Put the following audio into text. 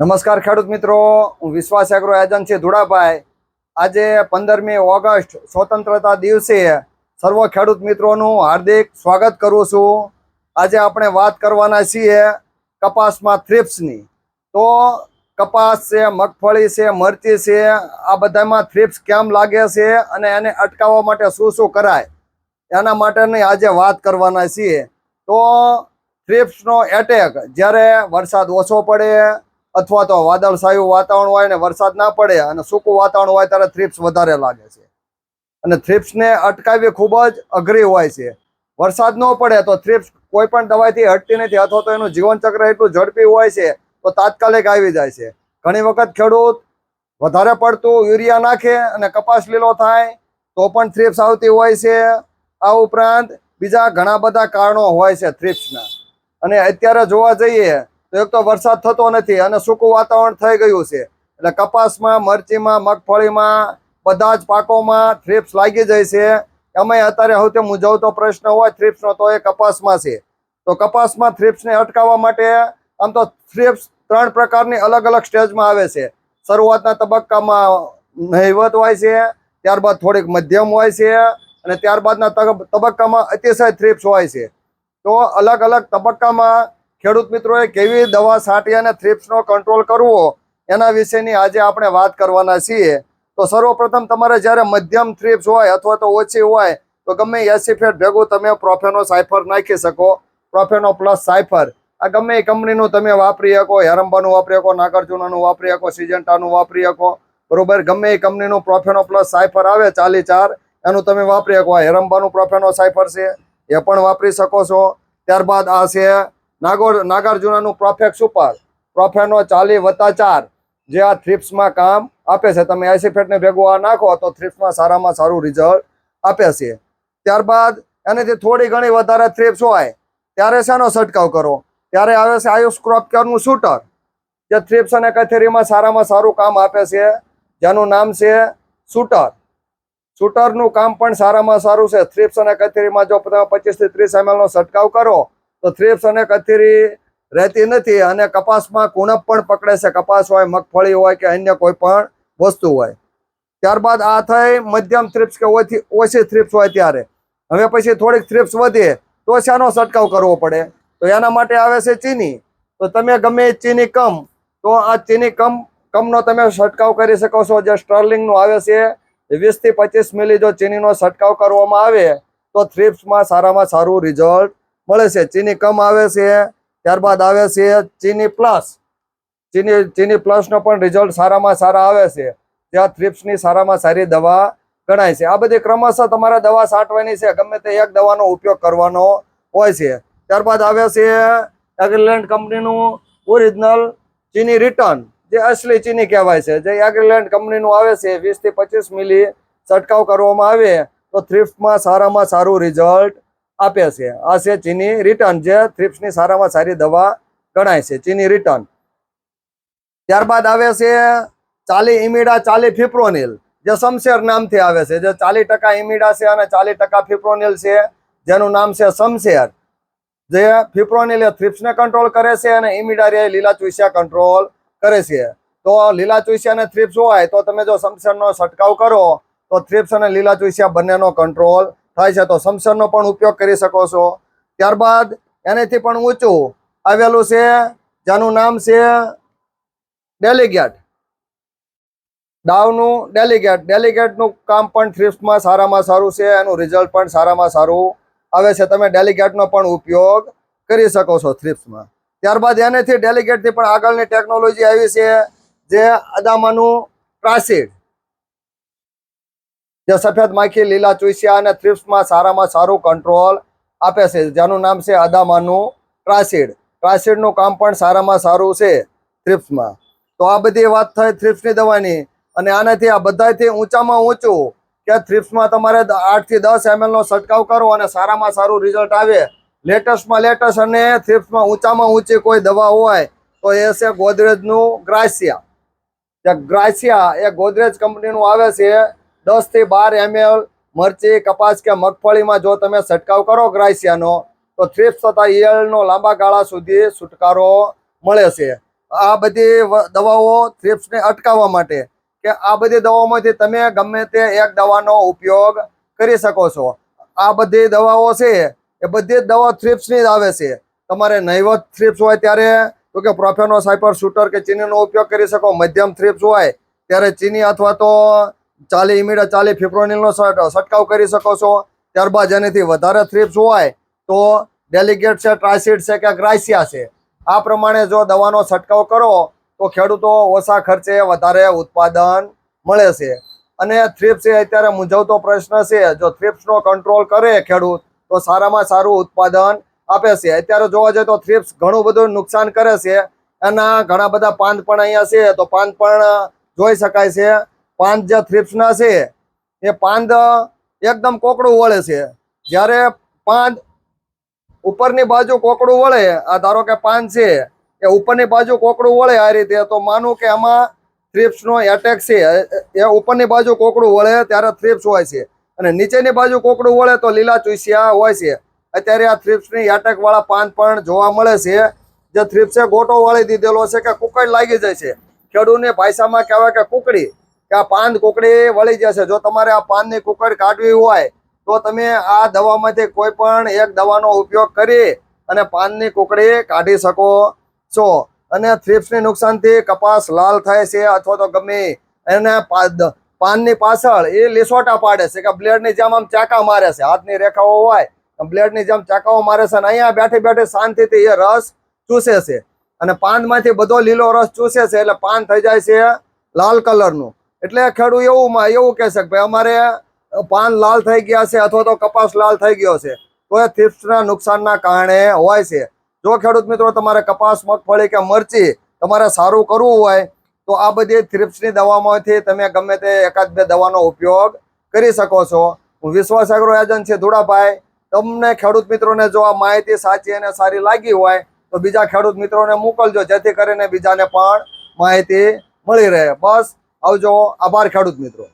નમસ્કાર ખેડૂત મિત્રો, હું વિશ્વાસ એગ્રો એજન્સી ધુડાભાઈ. આજે પંદરમી ઓગસ્ટ, સ્વતંત્રતા દિવસે સર્વ ખેડૂત મિત્રોનું હાર્દિક સ્વાગત કરું છું. આજે આપણે વાત કરવાના છીએ કપાસમાં થ્રિપ્સની. તો કપાસ છે, મગફળી છે, મરચી છે, આ બધામાં થ્રિપ્સ કેમ લાગે છે અને એને અટકાવવા માટે શું શું કરાય? એના માટેની આજે વાત કરવાના છીએ. તો થ્રિપ્સનો એટેક, જ્યારે વરસાદ ઓછો પડે અથવા તો વાદળછાયું વાતાવરણ હોય ને વરસાદ ના પડે અને સૂકું વાતાવરણ હોય ત્યારે થ્રિપ્સ વધારે લાગે છે. અને થ્રિપ્સને અટકાવવી ખૂબ જ અઘરી હોય છે. વરસાદ ન પડે તો થ્રિપ્સ કોઈ પણ દવાઈથી હટતી નથી અથવા તો એનું જીવનચક્ર એટલું ઝડપી હોય છે તો તાત્કાલિક આવી જાય છે. ઘણી વખત ખેડૂત વધારે પડતું યુરિયા નાખે અને કપાસ લીલો થાય તો પણ થ્રિપ્સ આવતી હોય છે. આ ઉપરાંત બીજા ઘણા બધા કારણો હોય છે થ્રિપ્સના અને અત્યારે જોવા જઈએ તો એક તો વરસાદ થતો નથી અને સૂકું વાતાવરણ થઈ ગયું છે. એટલે કપાસમાં, મરચીમાં, મગફળીમાં, બધા જ પાકોમાં થ્રિપ્સ લાગી જાય છે. એમાંય અત્યારે સૌથી મૂંઝવતો પ્રશ્ન હોય થ્રિપ્સનો તો એ કપાસમાં છે. તો કપાસમાં થ્રિપ્સને અટકાવવા માટે આમ તો થ્રિપ્સ ત્રણ પ્રકારની અલગ અલગ સ્ટેજમાં આવે છે. શરૂઆતના તબક્કામાં નહિવત હોય છે, ત્યારબાદ થોડીક મધ્યમ હોય છે અને ત્યારબાદના તબક્કામાં અતિશય થ્રિપ્સ હોય છે. તો અલગ અલગ તબક્કામાં ખેડૂત મિત્રોએ કેવી દવા છાંટી અને થ્રિપ્સનો કંટ્રોલ કરવો એના વિશેની આજે આપણે વાત કરવાના છીએ. તો સર્વપ્રથમ તમારે જ્યારે મધ્યમ થ્રિપ્સ હોય અથવા તો ઓછી હોય, તો ગમે એસી ફેટ ભેગું તમે પ્રોફેનો સાયફર નાખી શકો, પ્રોફેનો પ્લસ સાયફર. આ ગમે એ કંપનીનું તમે વાપરી શકો, હેરંબાનું વાપરી શકો, નાગાર્જુનાનું વાપરી શકો, સિજન્ટાનું વાપરી શકો. બરોબર? ગમે એ કંપનીનું પ્રોફેનો પ્લસ સાયફર આવે, ચાલી ચાર, એનું તમે વાપરી શકો. હેરંબાનું પ્રોફેનો સાયફર છે, એ પણ વાપરી શકો છો. ત્યારબાદ આ છે નાગોર નાગાર્જુનાનું પ્રોફેક્ટ સુપર પ્રોફેનો ચાલી વત્તા ચાર. જે આ થ્રિપ્સમાં કામ આપે છે. તમે એસી ફેટને ભેગું આ નાખો, તો થ્રિપ્સમાં સારામાં સારું રિઝલ્ટ આપે છે. ત્યારબાદ એનાથી થોડી ઘણી વધારે થ્રિપ્સ હોય, ત્યારે શેનો છંટકાવ કરો? ત્યારે આવે છે આયુષ ક્રોપ કેરનું શૂટર. જે થ્રિપ્સ અને કથેરીમાં સારામાં સારું કામ આપે છે. જેનું નામ છે શૂટર. શૂટરનું કામ પણ સારામાં સારું છે. થ્રિપ્સ અને કથેરીમાં જો તમે પચીસથી ત્રીસ એમએલનો છંટકાવ કરો તો થ્રિપ્સ અને કથેરી રહેતી નથી અને કપાસમાં કુણપ પણ પકડે છે. કપાસ હોય, મગફળી હોય કે અન્ય કોઈ પણ વસ્તુ હોય. ત્યારબાદ આ થઈ મધ્યમ થ્રિપ્સ કે ઓછી ઓછી થ્રિપ્સ હોય ત્યારે. હવે પછી થોડીક થ્રિપ્સ વધે તો શાનો છંટકાવ કરવો પડે. તો એના માટે આવે છે ચીની. તો તમે ગમે ચીની કમ, તો આ ચીની કમ, કમનો તમે છંટકાવ કરી શકો છો. જે સ્ટર્લિંગનું આવે છે વીસથી પચીસ મિલી જો ચીનીનો છંટકાવ કરવામાં આવે, તો થ્રિપ્સમાં સારામાં સારું રિઝલ્ટ મળે છે. ચીની કમ આવે છે, ત્યારબાદ આવે છે ચીની પ્લસ. ચીની ચીની પ્લસનો પણ રિઝલ્ટ સારામાં સારા આવે છે. ત્યાં થ્રિપ્સની સારામાં સારી દવા ગણાય છે. આ બધી ક્રમશઃ તમારે દવા છાંટવાની છે. ગમે તે એક દવાનો ઉપયોગ કરવાનો હોય છે. ત્યારબાદ આવે છે એગ્રીલેન્ડ કંપનીનું ઓરિજિનલ ચીની રિટર્ન જે અસલી ચીની કહેવાય છે. જે એગ્રીલેન્ડ કંપનીનું આવે છે, વીસથી પચીસ મિલી છંટકાવ કરવામાં આવે, તો થ્રિફ્ટમાં સારામાં સારું રિઝલ્ટ આપે છે. આ છે ચીની રિટર્ન જે થ્રિપ્સની સારામાં સારી દવા ગણાય છે. ચીની રિટર્ન ત્યારબાદ આવે છે ચાલી ઇમીડા ચાલી ફિપ્રોનિલ જે શમશેર નામથી આવે છે. જે ચાલી ટકા ઇમીડા છે અને ચાલી ટકા ફિપ્રોનિલ છે, જેનું નામ છે શમશેર. જે ફિપ્રોનિલ એ થ્રિપ્સને કંટ્રોલ કરે છે અને ઇમિડારિયા લીલા ચુસિયા કંટ્રોલ કરે છે. તો લીલા ચુસિયા અને થ્રિપ્સ હોય તો તમે જો શમશેરનો છંટકાવ કરો, તો થ્રિપ્સ અને લીલા ચુસિયા બંનેનો કંટ્રોલ થાય છે, તો સમસરનો પણ ઉપયોગ કરી શકો છો. ત્યારબાદ એનેથી પણ ઊંચું આવેલું છે, જેનું નામ છે ડેલિગેટ. ડાવનું ડેલિગેટ. ડેલિગેટનું કામ પણ થ્રિપ્સમાં સારામાં સારું છે, એનું રિઝલ્ટ પણ સારામાં સારું આવે છે. તમે ડેલિગેટનો પણ ઉપયોગ કરી શકો છો થ્રિપ્સમાં ત્યારબાદ એનેથી ડેલિગેટથી પણ આગળની ટેકનોલોજી આવી છે, જે અદામાનું ટ્રાસિડ જે સફેદ માખી, લીલા ચૂસ્યા અને થ્રિપ્સમાં સારામાં સારું કંટ્રોલ આપે છે. જેનું નામ છે અદામાનું ટ્રાસીડ ટ્રાસીડનું કામ પણ સારામાં સારું છે થ્રિપ્સમાં. તો આ બધી વાત થઈ થ્રિપ્સની દવાની. અને આનાથી આ બધાથી ઊંચામાં ઊંચું કે થ્રિપ્સમાં તમારે આઠથી દસ એમએલનો છંટકાવ કરો અને સારામાં સારું રિઝલ્ટ આવે. લેટેસ્ટમાં લેટેસ્ટ અને થ્રિપ્સમાં ઊંચામાં ઊંચી કોઈ દવા હોય તો એ છે ગોદરેજનું ગ્રાસિયા. જે ગ્રાસિયા એ ગોદરેજ કંપનીનું આવે છે દસથી બાર એમએલ મરચી, કપાસ કે મગફળીમાં જો તમે છંટકાવ કરો ગ્રાસિયાનો, તો થ્રીપ્સ તથા ઈયળનો લાંબા ગાળા સુધી છુટકારો મળે છે. આ બધી દવાઓ થ્રિપ્સને અટકાવવા માટે કે આ બધી દવાઓમાંથી તમે ગમે તે એક દવાનો ઉપયોગ કરી શકો છો. આ બધી દવાઓ છે એ બધી જ દવા થ્રિપ્સની જ આવે છે. તમારે નહીવત થ્રિપ્સ હોય ત્યારે, તો કે પ્રોફેનો સાયપર શૂટર કે ચીનીનો ઉપયોગ કરી શકો, મધ્યમ થ્રિપ્સ હોય ત્યારે ચીની અથવા તો ચાલી ઇમીડા ચાલી ફિપ્રોનિલનો છંટકાવ કરી શકો છો. ત્યારબાદ એનાથી વધારે થ્રીપ્સ હોય તો ડેલિગેટ છે ટ્રાયસિડ છે કે ગ્રાઇસિયા છે. આ પ્રમાણે જો દવાનો છંટકાવ કરો, તો ખેડૂતો ઓછા ખર્ચે વધારે ઉત્પાદન મળે છે. અને થ્રીપ્સ એ અત્યારે મૂંઝવતો પ્રશ્ન છે. જો થ્રીપ્સનો કંટ્રોલ કરે ખેડૂત, તો સારામાં સારું ઉત્પાદન આપે છે. અત્યારે જોવા જઈએ તો થ્રિપ્સ ઘણું બધું નુકસાન કરે છે. એના ઘણા બધા પાંદ પણ અહીંયા છે, તો પાંદ પણ જોઈ શકાય છે. પાંદ જે થ્રિપ્સના છે, એ પાંદ એકદમ કોકડું વળે છે. જ્યારે પાંદ ઉપરની બાજુ કોકડું વળે, આ ધારો કે પાન છે, એ ઉપરની બાજુ કોકડું વળે આ રીતે, તો માનું કે આમાં થ્રિપ્સનો એટેક છે. એ- ઉપરની બાજુ કોકડું વળે ત્યારે થ્રિપ્સ હોય છે. અને નીચેની બાજુ કોકડું વળે તો લીલા ચૂસિયા હોય છે. અત્યારે આ થ્રિપ્સની એટેકવાળા પાન પણ જોવા મળે છે. જે થ્રિપ્સે ગોટો વાળી દીધેલો છે કે કુકડ લાગી જાય છે. ખેડૂતની ભાષામાં કહેવાય કે કુકડી. કે આ પાન કોકડી વળી જશે. જો તમારે આ પાનની કુકડ કાઢવી હોય, તો તમે આ દવામાંથી કોઈ પણ એક દવાનો ઉપયોગ કરી અને પાનની કુકડી કાઢી શકો છો. અને થ્રિપ્સની નુકસાનથી કપાસ લાલ થાય છે અથવા તો ગમે એને પાનની પાછળ એ લીસોટા પાડે છે કે બ્લેડની જેમ આમ ચાકા મારે છે. હાથની રેખાઓ હોય બ્લેડની જેમ ચાકાઓ મારે છે અને અહીંયા બેઠી બેઠી શાંતિથી એ રસ ચૂસે છે. અને પાનમાંથી બધો લીલો રસ ચૂસે છે એટલે પાન થઈ જાય છે લાલ કલરનું. એટલે ખેડૂત એવું એવું કહે છે કે ભાઈ અમારે પાન લાલ થઈ ગયા છે અથવા તો કપાસ લાલ થઈ ગયો છે. તો એ થિપ્સના નુકસાનના કારણે હોય છે. જો ખેડૂત મિત્રો તમારે કપાસ, મગફળી કે મરચી તમારે સારું કરવું હોય, તો આ બધી થ્રિપ્સની દવામાંથી તમે ગમે તે એકાદ બે દવાનો ઉપયોગ કરી શકો છો. હું વિશ્વાસ એગ્રો એજન્સી ધુડાભાઈ તમને ખેડૂત મિત્રોને જો આ માહિતી સાચી અને સારી લાગી હોય, તો બીજા ખેડૂત મિત્રોને મોકલજો, જેથી કરીને બીજાને પણ માહિતી મળી રહે. બસ આવજો. આભાર ખેડૂત મિત્રો.